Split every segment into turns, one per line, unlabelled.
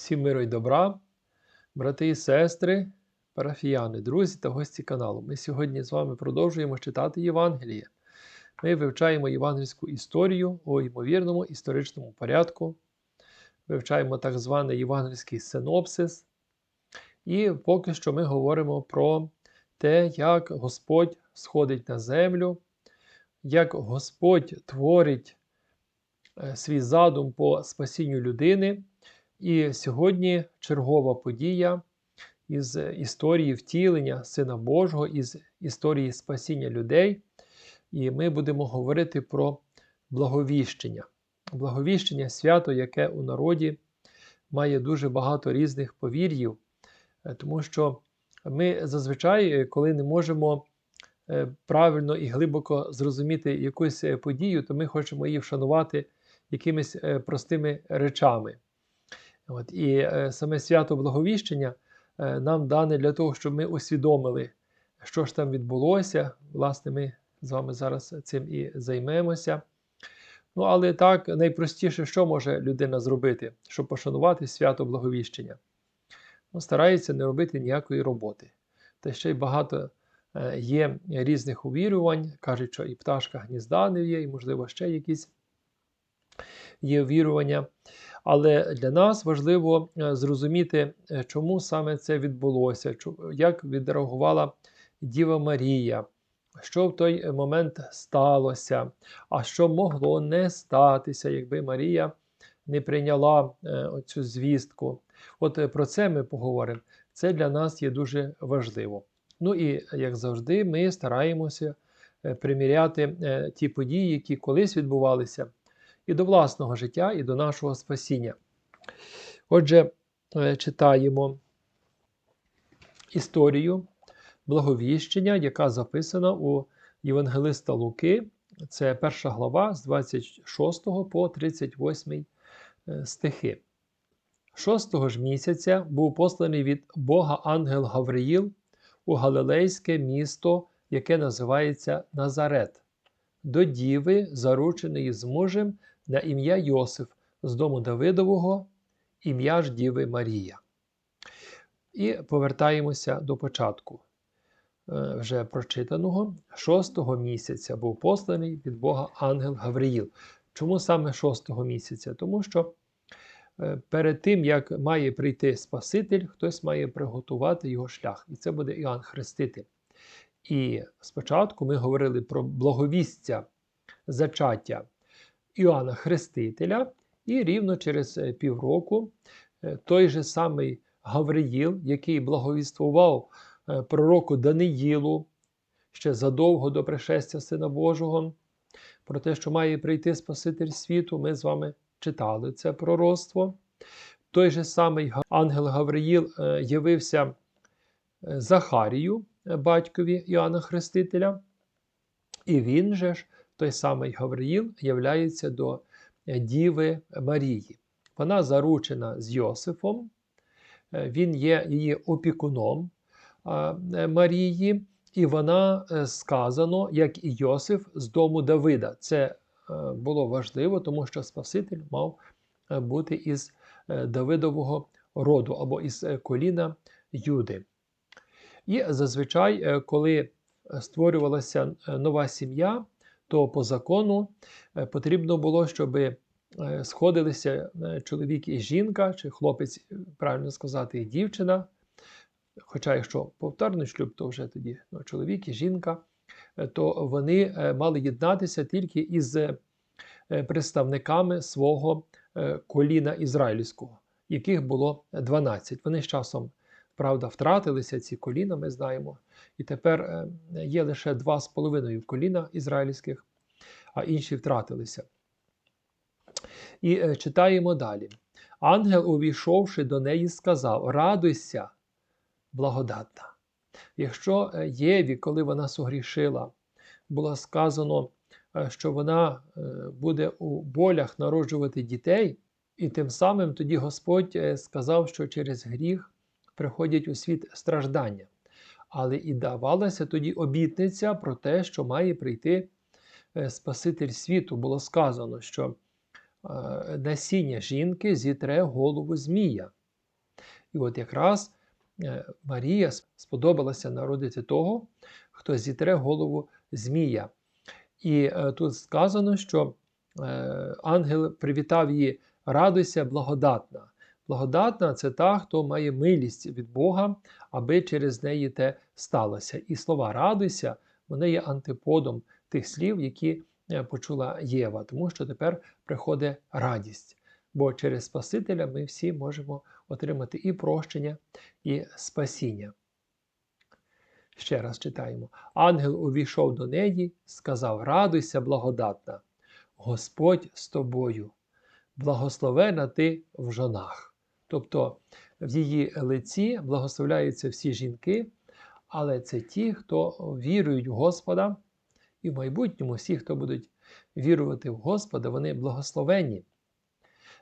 Всім миру й добра, брати і сестри, парафіяни, друзі та гості каналу. Ми сьогодні з вами продовжуємо читати Євангеліє. Ми вивчаємо євангельську історію у ймовірному історичному порядку, вивчаємо так званий євангельський синопсис. І поки що ми говоримо про те, як Господь сходить на землю, як Господь творить е, свій задум по спасінню людини. І сьогодні чергова подія із історії втілення Сина Божого, із історії спасіння людей. І ми будемо говорити про благовіщення. Благовіщення свято, яке у народі має дуже багато різних повір'їв, Е, тому що ми зазвичай, е, коли не можемо е, правильно і глибоко зрозуміти якусь подію, то ми хочемо її вшанувати якимись простими речами. От, І е, саме свято Благовіщення е, нам дане для того, щоб ми усвідомили, що ж там відбулося. Власне, ми з вами зараз цим і займемося. Ну, але так, найпростіше, що може людина зробити, щоб пошанувати свято Благовіщення? Ну, Старається не робити ніякої роботи. Та ще й багато е, є різних увірувань, кажуть, що і пташка гнізда не є, і, можливо, ще якісь є вірування. Але для нас важливо е, зрозуміти, е, чому саме це відбулося, як відреагувала Діва Марія, що в той момент сталося, а що могло не статися, якби Марія не прийняла е, цю звістку. От про це ми поговоримо. Це для нас є дуже важливо. Ну і як завжди, ми стараємося приміряти ті події, які колись відбувалися і до власного життя, і до нашого спасіння. Отже, е, читаємо історію благовіщення, яка записана у Євангелиста Луки. Це перша глава з 26 по 38 е, стихи. Шостого ж місяця був посланий від Бога ангел Гавриїл у Галилейське місто, яке називається Назарет, до діви, зарученої з мужем на ім'я Йосиф з дому Давидового, ім'я ж Діви Марія. І повертаємося до початку е, вже прочитаного. Шостого місяця був посланий від Бога ангел Гавриїл. Чому саме шостого місяця? Тому що е, перед тим, як має прийти Спаситель, хтось має приготувати його шлях. І це буде Іоанн Хреститель. І спочатку ми говорили про благовістя зачаття Іоанна Хрестителя, і рівно через е, півроку е, той же самий Гавриїл, який благовіствував е, пророку Даниїлу ще задовго до пришестя Сина Божого, про те, що має прийти Спаситель світу, ми з вами читали це пророцтво. Той же самий ангел Гавриїл явився Захарію, батькові Іоанна Хрестителя, і він же ж той самий Гавриїл являється до е, Діви Марії. Вона заручена з Йосифом, е, він є її опікуном е, Марії, і вона сказано, як і Йосиф з дому Давида. Це було важливо, тому що Спаситель мав бути із Давидового роду або із коліна Юди. І зазвичай, коли створювалася нова сім'я, то по закону е, потрібно було, щоб е, сходилися е, чоловік і жінка, чи хлопець, правильно сказати, і дівчина. Хоча, якщо повторний шлюб, то вже тоді ну, чоловік і жінка, то вони мали єднатися тільки із представниками свого коліна ізраїльського, яких було 12. Вони з часом, правда, втратилися ці коліна, ми знаємо. І тепер е, є лише два з половиною коліна ізраїльських, а інші втратилися. І е, читаємо далі. Ангел, увійшовши до неї, сказав: Радуйся, благодатна. Якщо е, Єві, коли вона согрішила, було сказано, що вона буде у болях народжувати дітей, і тим самим тоді Господь сказав, що через гріх приходять у світ страждання але і давалася тоді обітниця про те, що має прийти е, Спаситель світу. Було сказано, що е, насіння жінки зітре голову Змія. І от якраз е, Марія сподобалася народити того, хто зітре голову Змія. І тут сказано, що ангел привітав її радуйся, благодатна. Благодатна це та, хто має милість від Бога, аби через неї те сталося. І слова радуйся, вони є антиподом тих слів, які е, почула Єва, тому що тепер приходить радість. Бо через Спасителя ми всі можемо отримати і прощення, і спасіння. Ще раз читаємо. Ангел увійшов до неї, сказав: Радуйся, благодатна, Господь з тобою, благословена ти в жонах. Тобто в її лиці благословляються всі жінки, але це ті, хто вірують в Господа, і в майбутньому всі, хто будуть вірувати в Господа, вони благословенні.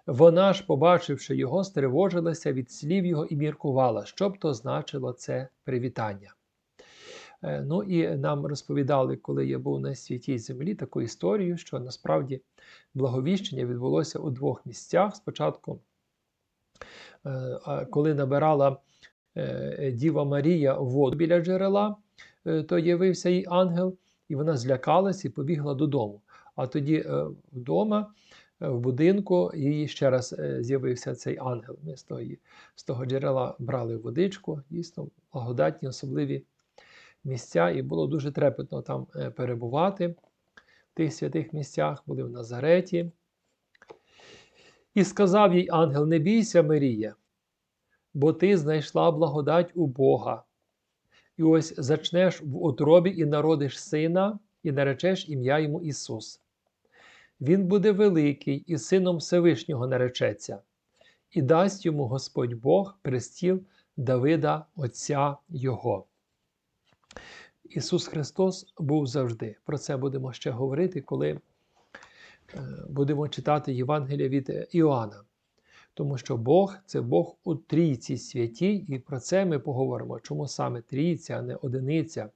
Вона ж, побачивши його, стривожилася від слів його і міркувала, що б то значило це привітання. Е, Ну і нам розповідали, коли я був на святій землі, таку історію, що насправді благовіщення відбулося у двох місцях. Спочатку, коли набирала е, Діва Марія воду біля джерела, то явився їй ангел, і вона злякалась і побігла додому. А тоді вдома, в будинку, їй ще раз з'явився цей ангел. Ми з того, з того джерела брали водичку, дійсно благодатні, особливі місця, і було дуже трепетно там перебувати в тих святих місцях, були в Назареті. І сказав їй ангел: Не бійся, Марія, бо ти знайшла благодать у Бога. І ось зачнеш в утробі і народиш сина, і наречеш ім'я йому Ісус. Він буде великий і сином Всевишнього наречеться, і дасть йому Господь Бог престіл Давида, Отця Його. Ісус Христос був завжди. Про це будемо ще говорити, коли будемо читати Євангелія від Іоанна. Тому що Бог це Бог у трійці святій, і про це ми поговоримо, чому саме трійця, а не одиниця.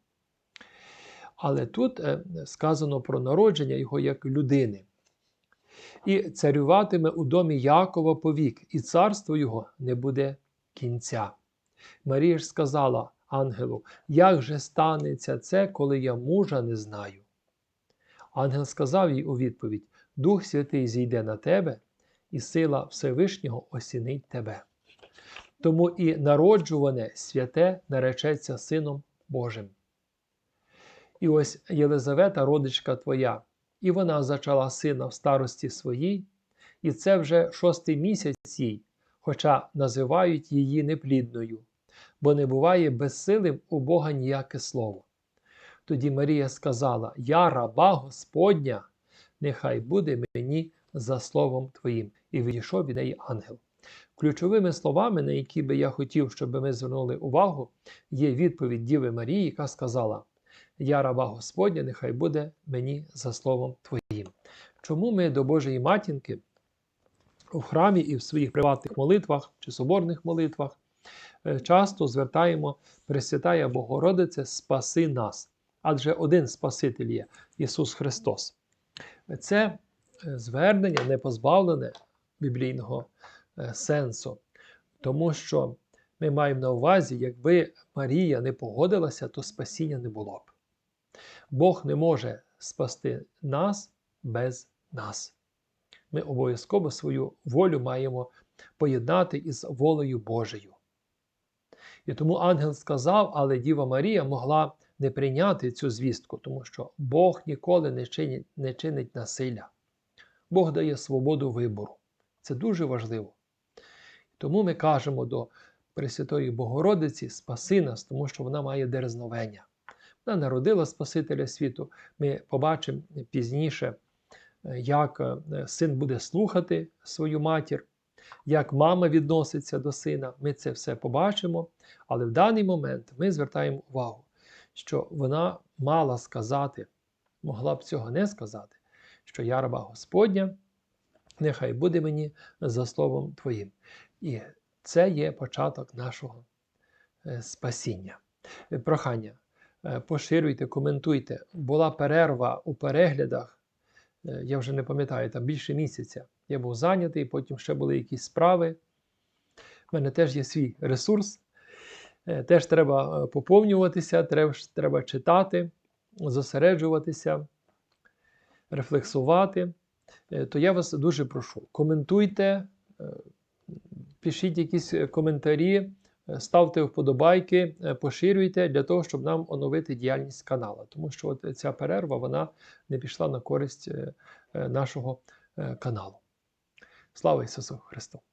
Але тут е, сказано про народження Його як людини. І царюватиме у домі Якова повік, і царство Його не буде кінця. Марія ж сказала ангелу, як же станеться це, коли я мужа не знаю? Ангел сказав їй у відповідь: Дух Святий зійде на тебе, і сила Всевишнього осінить тебе. Тому і народжуване святе наречеться Сином Божим. І ось Єлизавета, родичка твоя, і вона зачала сина в старості своїй, і це вже шостий місяць їй, хоча називають її неплідною бо не буває безсилим у Бога ніяке слово. Тоді Марія сказала: Я раба Господня, нехай буде мені за словом Твоїм, і відійшов від неї ангел. Ключовими словами, на які би я хотів, щоб ми звернули увагу, є відповідь Діви Марії, яка сказала: Я раба Господня, нехай буде мені за словом Твоїм. Чому ми до Божої матінки у храмі і в своїх приватних молитвах чи соборних молитвах Е, часто звертаємо Пресвятая Богородице, спаси нас. Адже один Спаситель є Ісус Христос. Це е, звернення не позбавлене біблійного е, сенсу, тому що ми маємо на увазі, якби Марія не погодилася, то спасіння не було б. Бог не може спасти нас без нас. Ми обов'язково свою волю маємо поєднати із волею Божою. І тому ангел сказав, але Діва Марія могла не прийняти цю звістку, тому що Бог ніколи не чинить, не чинить насилля. Бог дає свободу вибору. Це дуже важливо. Тому ми кажемо до Пресвятої Богородиці спаси нас, тому що вона має дерзновення. Вона народила Спасителя світу. Ми побачимо пізніше, як е, син буде слухати свою матір, як мама відноситься до сина, ми це все побачимо. Але в даний момент ми звертаємо увагу, що вона мала сказати, могла б цього не сказати, що я раба Господня, нехай буде мені за словом Твоїм. І це є початок нашого е, спасіння. Е, прохання, е, поширюйте, коментуйте. Була перерва у переглядах, я вже не пам'ятаю, там більше місяця. Я був зайнятий, потім ще були якісь справи. У мене теж є свій ресурс. Е, Теж треба е, поповнюватися, треба, треба читати, зосереджуватися, рефлексувати. Е, То я вас дуже прошу, коментуйте, пишіть якісь коментарі, ставте вподобайки, поширюйте для того, щоб нам оновити діяльність каналу. Тому що от ця перерва вона не пішла на користь нашого каналу. Слава Ісусу Христу!